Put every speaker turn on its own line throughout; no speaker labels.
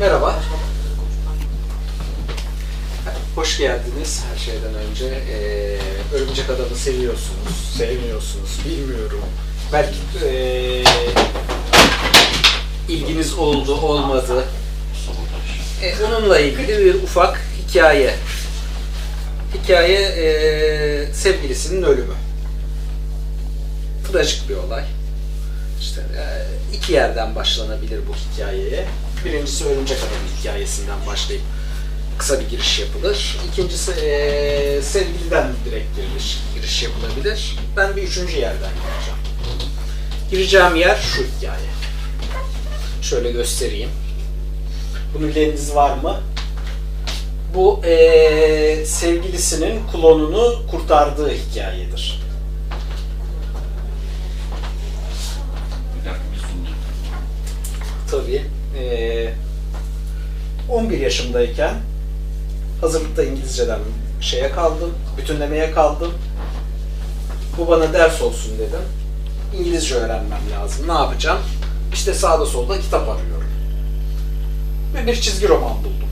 Merhaba. Hoş geldiniz her şeyden önce. Ee, Örümcek Adam'ı seviyorsunuz, sevmiyorsunuz, bilmiyorum. Belki ee, ilginiz oldu, olmadı. Ee, onunla ilgili bir ufak hikaye. Hikaye ee, sevgilisinin ölümü. Trajik bir olay. İşte e, iki yerden başlanabilir bu hikayeye. Birincisi Örümcek Adam hikayesinden başlayıp kısa bir giriş yapılır. İkincisi e, sevgiliden direkt giriş, giriş yapılabilir. Ben bir üçüncü yerden gireceğim. Gireceğim yer şu hikaye. Şöyle göstereyim. Bunun bileniniz var mı? Bu e, sevgilisinin klonunu kurtardığı hikayedir. Tabii. Ee, 11 yaşımdayken hazırlıkta İngilizceden şeye kaldım, bütünlemeye kaldım. Bu bana ders olsun dedim. İngilizce öğrenmem lazım. Ne yapacağım? İşte sağda solda kitap arıyorum. Ve bir çizgi roman buldum.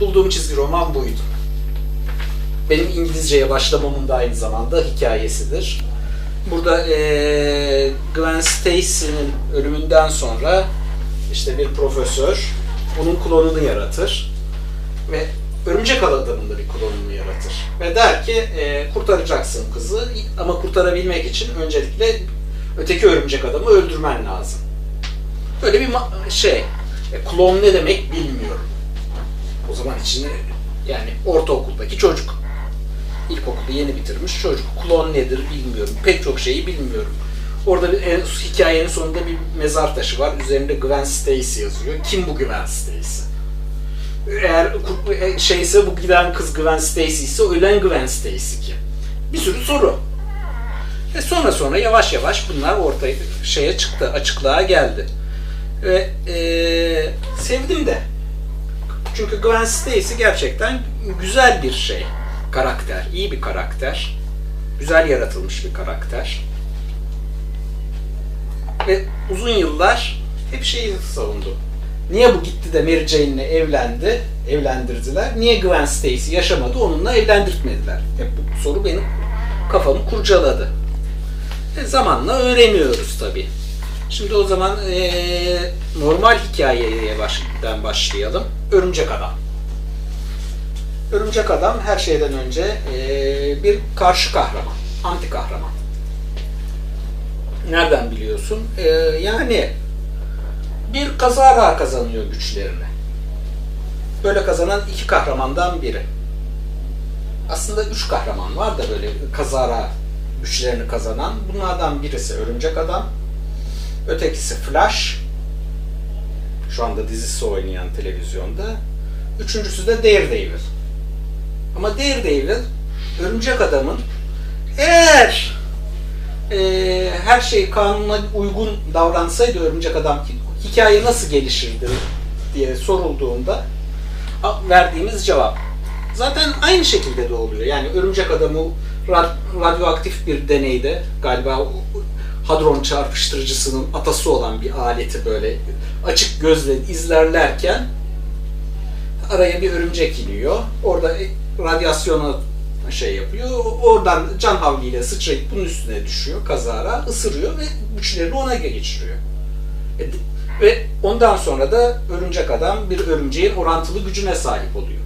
Bulduğum çizgi roman buydu. Benim İngilizceye başlamamın da aynı zamanda hikayesidir. Burada eee Gwen Stacy'nin ölümünden sonra işte bir profesör onun klonunu yaratır ve Örümcek Adam'ın da bir klonunu yaratır ve der ki eee, kurtaracaksın kızı ama kurtarabilmek için öncelikle öteki Örümcek Adam'ı öldürmen lazım. Böyle bir şey, e, klon ne demek bilmiyorum. O zaman içinde yani ortaokuldaki çocuk. İlkokulu yeni bitirmiş çocuk. Klon nedir bilmiyorum. Pek çok şeyi bilmiyorum. Orada bir, en, hikayenin sonunda bir mezar taşı var. Üzerinde Gwen Stacy yazıyor. Kim bu Gwen Stacy? Eğer e, şeyse bu giden kız Gwen Stacy ise ölen Gwen Stacy kim? Bir sürü soru. Ve sonra sonra yavaş yavaş bunlar ortaya şeye çıktı, açıklığa geldi. Ve eee, sevdim de. Çünkü Gwen Stacy gerçekten güzel bir şey. Karakter, iyi bir karakter. Güzel yaratılmış bir karakter. Ve uzun yıllar hep şeyi savundu. Niye bu gitti de Mary Jane'le evlendi, evlendirdiler? Niye Gwen Stacy yaşamadı, onunla evlendirtmediler? Hep bu soru benim kafamı kurcaladı. E, zamanla öğreniyoruz tabii. Şimdi o zaman eee, normal hikayeye baştan başlayalım. Örümcek Adam. Örümcek Adam her şeyden önce eee, bir karşı kahraman, anti kahraman. Nereden biliyorsun? Eee, yani bir kazara kazanıyor güçlerini. Böyle kazanan iki kahramandan biri. Aslında üç kahraman var da böyle kazara güçlerini kazanan. Bunlardan birisi Örümcek Adam, ötekisi Flash, şu anda dizisi oynayan televizyonda. Üçüncüsü de Daredevil. Ama Daredevil, Örümcek Adam'ın eğer eee, her şey kanuna uygun davransaydı Örümcek Adam hi- hikaye nasıl gelişirdi diye sorulduğunda verdiğimiz cevap zaten aynı şekilde de oluyor. Yani Örümcek Adam'ı ra- radyoaktif bir deneyde galiba hadron çarpıştırıcısının atası olan bir aleti böyle açık gözle izlerlerken araya bir örümcek iniyor. Orada e, radyasyona şey yapıyor. Oradan can havliyle sıçrayıp bunun üstüne düşüyor kazara, ısırıyor ve güçlerini ona geçiriyor. E, ve ondan sonra da örümcek adam bir örümceğin orantılı gücüne sahip oluyor.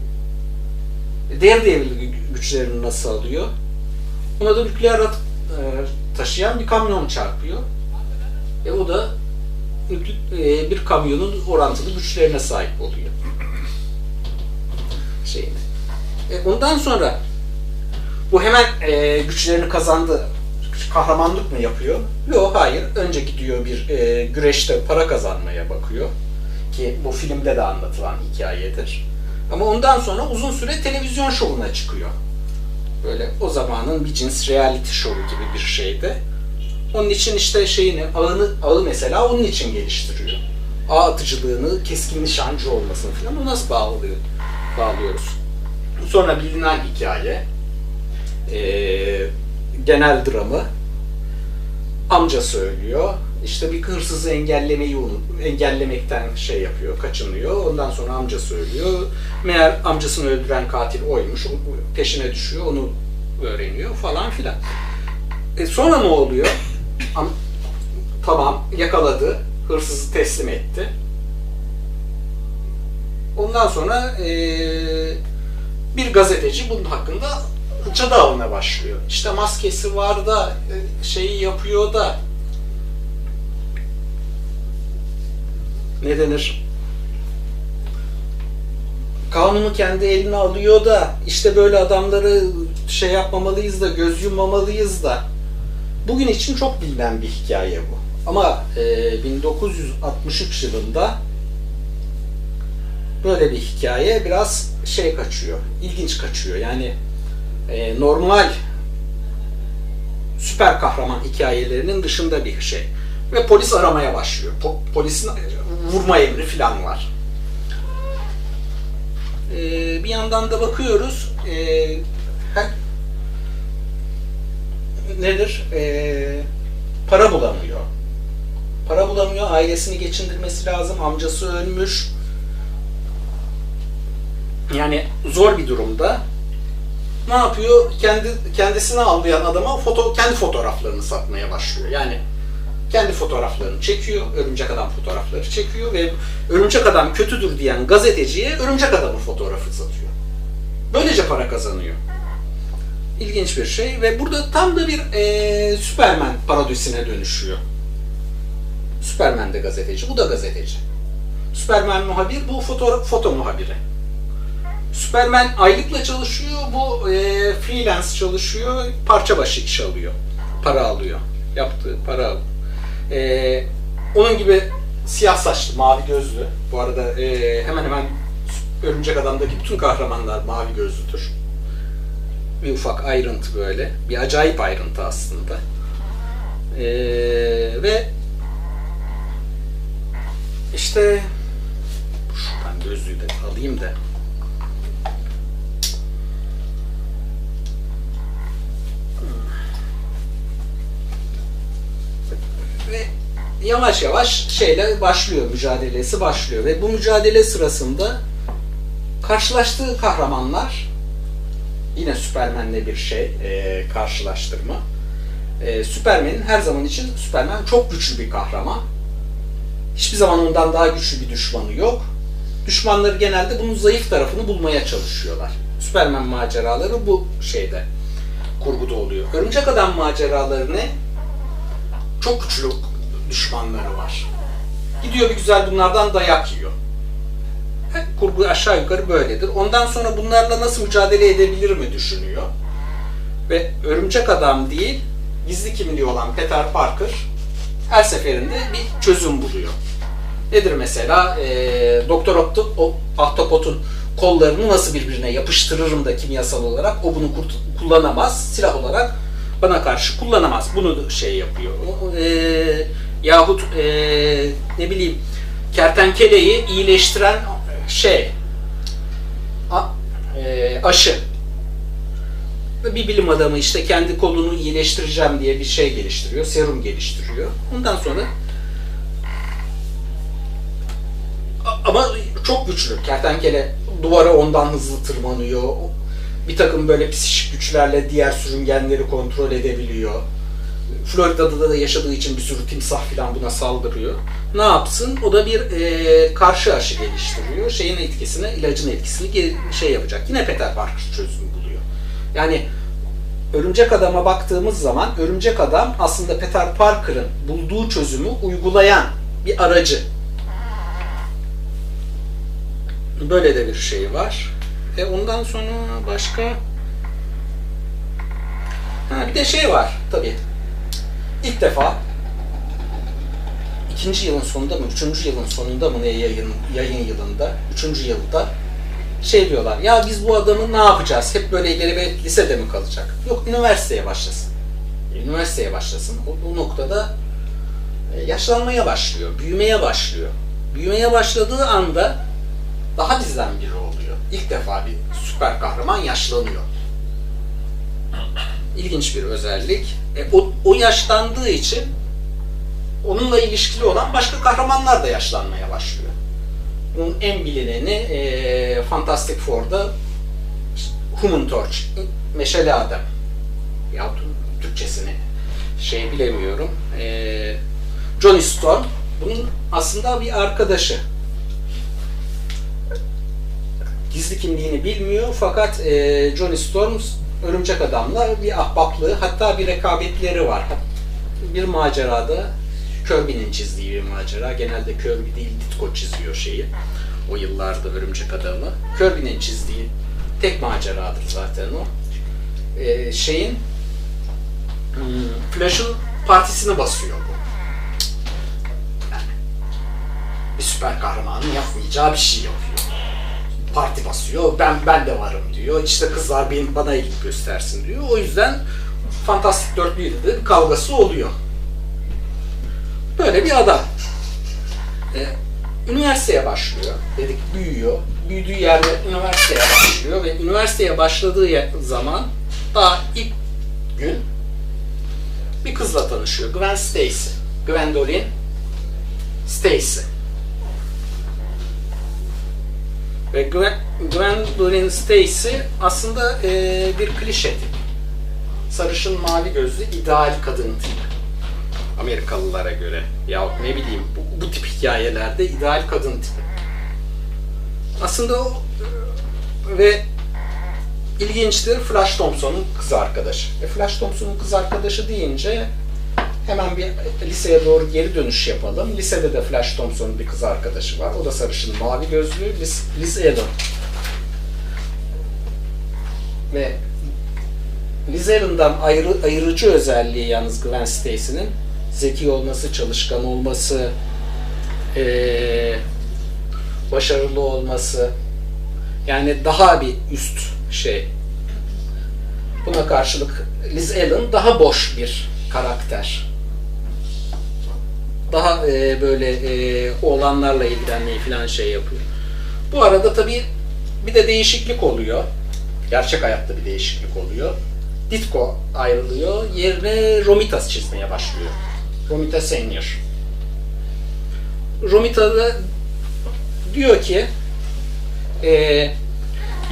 Daredevil gü- güçlerini nasıl alıyor? Ona da nükleer at e, taşıyan bir kamyon çarpıyor. E o da e, bir kamyonun orantılı güçlerine sahip oluyor. Şeyini. E, ondan sonra bu hemen e, güçlerini kazandı. Kahramanlık mı yapıyor? Yok hayır. Önce gidiyor bir e, güreşte para kazanmaya bakıyor. Ki bu filmde de anlatılan hikayedir. Ama ondan sonra uzun süre televizyon şovuna çıkıyor. Böyle o zamanın bir cins reality show gibi bir şeydi. Onun için işte şeyini, ağını, ağı mesela onun için geliştiriyor. Ağ atıcılığını, keskin nişancı olmasını falan bu nasıl bağlıyor, bağlıyoruz. Sonra bilinen hikaye, eee, genel dramı amca söylüyor. İşte bir hırsızı engellemeyi unut, engellemekten şey yapıyor, kaçınıyor. Ondan sonra amcası ölüyor. Meğer amcasını öldüren katil oymuş. Peşine düşüyor, onu öğreniyor falan filan. E sonra ne oluyor? Am- tamam yakaladı, hırsızı teslim etti. Ondan sonra eee, bir gazeteci bunun hakkında cadı avına başlıyor. İşte maskesi var da e, şeyi yapıyor da ne denir? Kanunu kendi eline alıyor da işte böyle adamları şey yapmamalıyız da göz yummamalıyız da bugün için çok bilinen bir hikaye bu. Ama e, 1963 yılında böyle bir hikaye biraz şey kaçıyor, ilginç kaçıyor. Yani e, normal süper kahraman hikayelerinin dışında bir şey. Ve polis aramaya başlıyor. Po- polisin vurma emri falan var. E, bir yandan da bakıyoruz. E, he- nedir? E, para bulamıyor. Para bulamıyor. Ailesini geçindirmesi lazım. Amcası ölmüş. Yani zor bir durumda. Ne yapıyor? Kendi kendisini avlayan adama foto kendi fotoğraflarını satmaya başlıyor. Yani kendi fotoğraflarını çekiyor, örümcek adam fotoğrafları çekiyor ve örümcek adam kötüdür diyen gazeteciye örümcek adamın fotoğrafı satıyor. Böylece para kazanıyor. İlginç bir şey ve burada tam da bir eee Superman parodisine dönüşüyor. Superman de gazeteci, bu da gazeteci. Superman muhabir, bu foto, foto muhabiri. Superman aylıkla çalışıyor, bu e, freelance çalışıyor, parça başı iş alıyor, para alıyor, yaptığı para alıyor. E, onun gibi siyah saçlı, mavi gözlü, bu arada e, hemen hemen Örümcek Adam'daki bütün kahramanlar mavi gözlüdür. Bir ufak ayrıntı böyle, bir acayip ayrıntı aslında. E, ve işte şuradan gözlüğü de alayım da ve yavaş yavaş şeyle başlıyor mücadelesi başlıyor ve bu mücadele sırasında karşılaştığı kahramanlar yine Superman'le bir şey e, karşılaştırma. E, Superman'in her zaman için Superman çok güçlü bir kahraman. Hiçbir zaman ondan daha güçlü bir düşmanı yok. Düşmanları genelde bunun zayıf tarafını bulmaya çalışıyorlar. Superman maceraları bu şeyde kurguda oluyor. Örümcek Adam maceraları ne? çok güçlü düşmanları var. Gidiyor bir güzel bunlardan dayak yiyor. Hep kurgu aşağı yukarı böyledir. Ondan sonra bunlarla nasıl mücadele edebilir mi düşünüyor. Ve örümcek adam değil, gizli kimliği olan Peter Parker her seferinde bir çözüm buluyor. Nedir mesela? Ee, Doktor Octo- o- Ahtapot'un kollarını nasıl birbirine yapıştırırım da kimyasal olarak o bunu kurt- kullanamaz. Silah olarak bana karşı kullanamaz. Bunu şey yapıyor. E, yahut e, ne bileyim kertenkeleyi iyileştiren şey a, e, aşı. Bir bilim adamı işte kendi kolunu iyileştireceğim diye bir şey geliştiriyor, serum geliştiriyor. Ondan sonra ama çok güçlü. Kertenkele duvara ondan hızlı tırmanıyor. Bir takım böyle psikik güçlerle diğer sürüngenleri kontrol edebiliyor. Florida'da da yaşadığı için bir sürü timsah falan buna saldırıyor. Ne yapsın? O da bir e, karşı aşı geliştiriyor. Şeyin etkisini, ilacın etkisini şey yapacak. Yine Peter Parker çözüm buluyor. Yani Örümcek Adam'a baktığımız zaman Örümcek Adam aslında Peter Parker'ın bulduğu çözümü uygulayan bir aracı. Böyle de bir şey var. E ondan sonra başka ha, bir de şey var tabii. İlk defa ikinci yılın sonunda mı, üçüncü yılın sonunda mı ne yayın, yayın yılında, üçüncü yılda şey diyorlar. Ya biz bu adamı ne yapacağız? Hep böyle ileri lisede mi kalacak? Yok üniversiteye başlasın. Üniversiteye başlasın. O, o noktada e, yaşlanmaya başlıyor, büyümeye başlıyor. Büyümeye başladığı anda daha bizden biri oluyor. İlk defa bir süper kahraman yaşlanıyor. İlginç bir özellik. E, o, o yaşlandığı için onunla ilişkili olan başka kahramanlar da yaşlanmaya başlıyor. Bunun en bilineni e, Fantastic Four'da Human Torch, Meşale Adam. Ya Türkçesini şey bilemiyorum. E, Johnny Storm bunun aslında bir arkadaşı. Gizli kimliğini bilmiyor fakat e, Johnny Storm Örümcek Adam'la bir ahbaplığı hatta bir rekabetleri var. Bir macerada Kirby'nin çizdiği bir macera. Genelde Kirby değil Ditko çiziyor şeyi. O yıllarda Örümcek Adam'ı. Kirby'nin çizdiği tek maceradır zaten o. Ee, şeyin hmm, Flash'ın partisini basıyor bu. Yani bir süper kahramanın yapmayacağı bir şey yapıyor. Parti basıyor. Ben ben de varım diyor. İşte kızlar benim bana ilgi göstersin diyor. O yüzden Fantastik Dörtlü'yle de bir kavgası oluyor. Böyle bir adam. Ee, üniversiteye başlıyor. Dedik büyüyor. Büyüdüğü yerde üniversiteye başlıyor ve üniversiteye başladığı zaman daha ilk gün bir kızla tanışıyor. Gwen Stacy. Gwendolyn Stacy. Ve Gwen, Gwendolyn Stacy aslında e, bir klişe tip. Sarışın mavi gözlü ideal kadın tipi. Amerikalılara göre. Ya ne bileyim bu, bu tip hikayelerde ideal kadın tipi. Aslında o e, ve ilginçtir Flash Thompson'un kız arkadaşı. E Flash Thompson'un kız arkadaşı deyince hemen bir liseye doğru geri dönüş yapalım. Lisede de Flash Thompson'un bir kız arkadaşı var. O da sarışın mavi gözlü Liz, Liz Allen. Ve Liz Allen'dan ayrı, ayırıcı özelliği yalnız Gwen Stacy'nin zeki olması, çalışkan olması, ee, başarılı olması. Yani daha bir üst şey. Buna karşılık Liz Allen daha boş bir karakter. Daha e, böyle e, oğlanlarla ilgilenmeyi falan şey yapıyor. Bu arada tabii bir de değişiklik oluyor. Gerçek hayatta bir değişiklik oluyor. Ditko ayrılıyor. Yerine Romitas çizmeye başlıyor. Romita Senior. Romita da diyor ki e,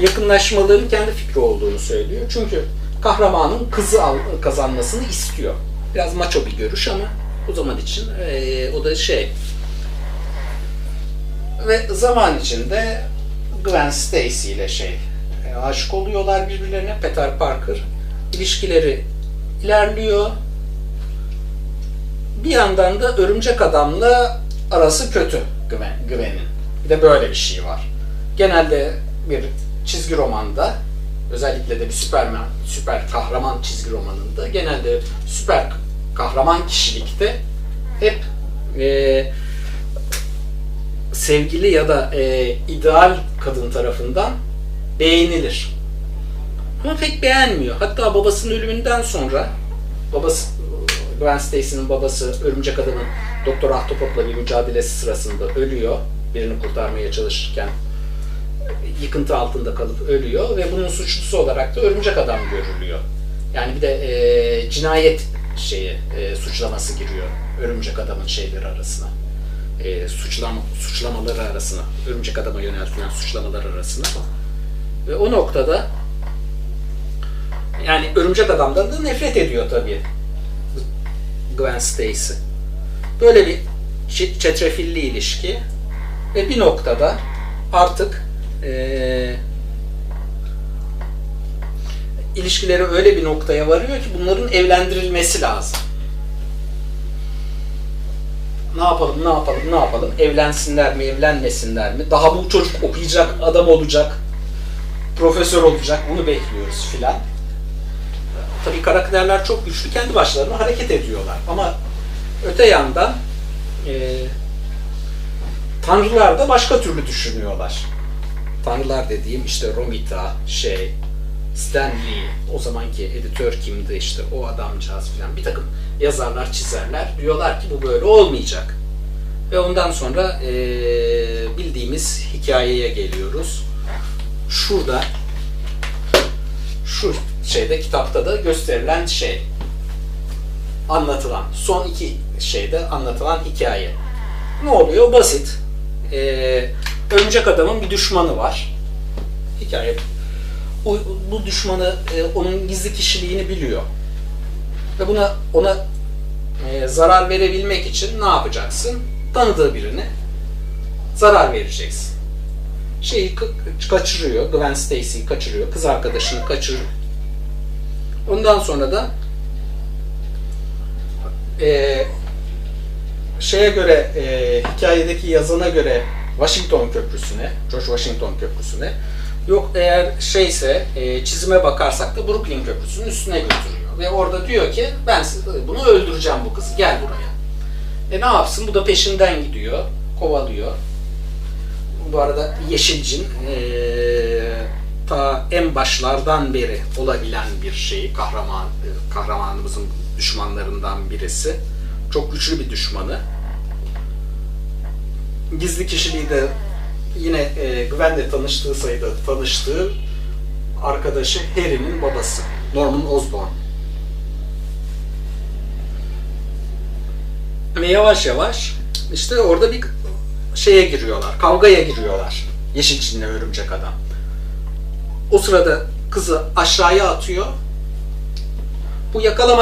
yakınlaşmaların kendi fikri olduğunu söylüyor. Çünkü kahramanın kızı al, kazanmasını istiyor. Biraz maço bir görüş ama o zaman için e, o da şey ve zaman içinde Gwen Stacy ile şey e, aşık oluyorlar birbirlerine Peter Parker ilişkileri ilerliyor bir yandan da Örümcek Adam'la arası kötü Gwen, Gwen'in. Bir de böyle bir şey var. Genelde bir çizgi romanda özellikle de bir Superman, süper kahraman çizgi romanında genelde süper kahraman kişilikte hep e, sevgili ya da e, ideal kadın tarafından beğenilir. Ama pek beğenmiyor. Hatta babasının ölümünden sonra babası Gwen Stacy'nin babası Örümcek Adam'ın Doktor Ahtapot'la bir mücadelesi sırasında ölüyor. Birini kurtarmaya çalışırken yıkıntı altında kalıp ölüyor ve bunun suçlusu olarak da Örümcek Adam görülüyor. Yani bir de e, cinayet şeyi e, suçlaması giriyor Örümcek Adam'ın şeyleri arasına. E, suçlama, suçlamaları arasına. Örümcek Adam'a yöneltilen suçlamalar arasına. Ve o noktada yani Örümcek Adam'dan da nefret ediyor tabii Gwen Stacy. Böyle bir çetrefilli ilişki ve bir noktada artık e, ilişkileri öyle bir noktaya varıyor ki bunların evlendirilmesi lazım. Ne yapalım, ne yapalım, ne yapalım? Evlensinler mi, evlenmesinler mi? Daha bu çocuk okuyacak, adam olacak, profesör olacak, bunu bekliyoruz filan. Tabii karakterler çok güçlü, kendi başlarına hareket ediyorlar. Ama öte yandan e, tanrılar da başka türlü düşünüyorlar. Tanrılar dediğim işte Romita, şey, Stanley, o zamanki editör kimdi işte o adamcağız filan bir takım yazarlar, çizerler diyorlar ki bu böyle olmayacak. Ve ondan sonra e, bildiğimiz hikayeye geliyoruz. Şurada şu şeyde kitapta da gösterilen şey. anlatılan, son iki şeyde anlatılan hikaye. Ne oluyor? Basit. Ee, örümcek adamın bir düşmanı var. Hikaye. Bu, bu düşmanı e, onun gizli kişiliğini biliyor. Ve buna ona e, zarar verebilmek için ne yapacaksın? Tanıdığı birini zarar vereceksin. Şeyi ka- kaçırıyor, Gwen Stacy'yi kaçırıyor, kız arkadaşını kaçırıyor. Ondan sonra da e, şeye göre, e, hikayedeki yazana göre Washington Köprüsü'ne, George Washington Köprüsü'ne, yok eğer şeyse e, çizime bakarsak da Brooklyn Köprüsü'nün üstüne götürüyor. Ve orada diyor ki ben bunu öldüreceğim bu kızı, gel buraya. E ne yapsın? Bu da peşinden gidiyor, kovalıyor. Bu arada Yeşilcin eee, ta en başlardan beri olabilen bir şey, kahraman e, kahramanımızın düşmanlarından birisi. Çok güçlü bir düşmanı. Gizli kişiliği de yine e, Gwen'le tanıştığı sayıda tanıştığı arkadaşı Harry'nin babası. Norman Osborn. Ve yavaş yavaş işte orada bir şeye giriyorlar, kavgaya giriyorlar. Yeşilçin'le örümcek adam. O sırada kızı aşağıya atıyor. Bu yakalama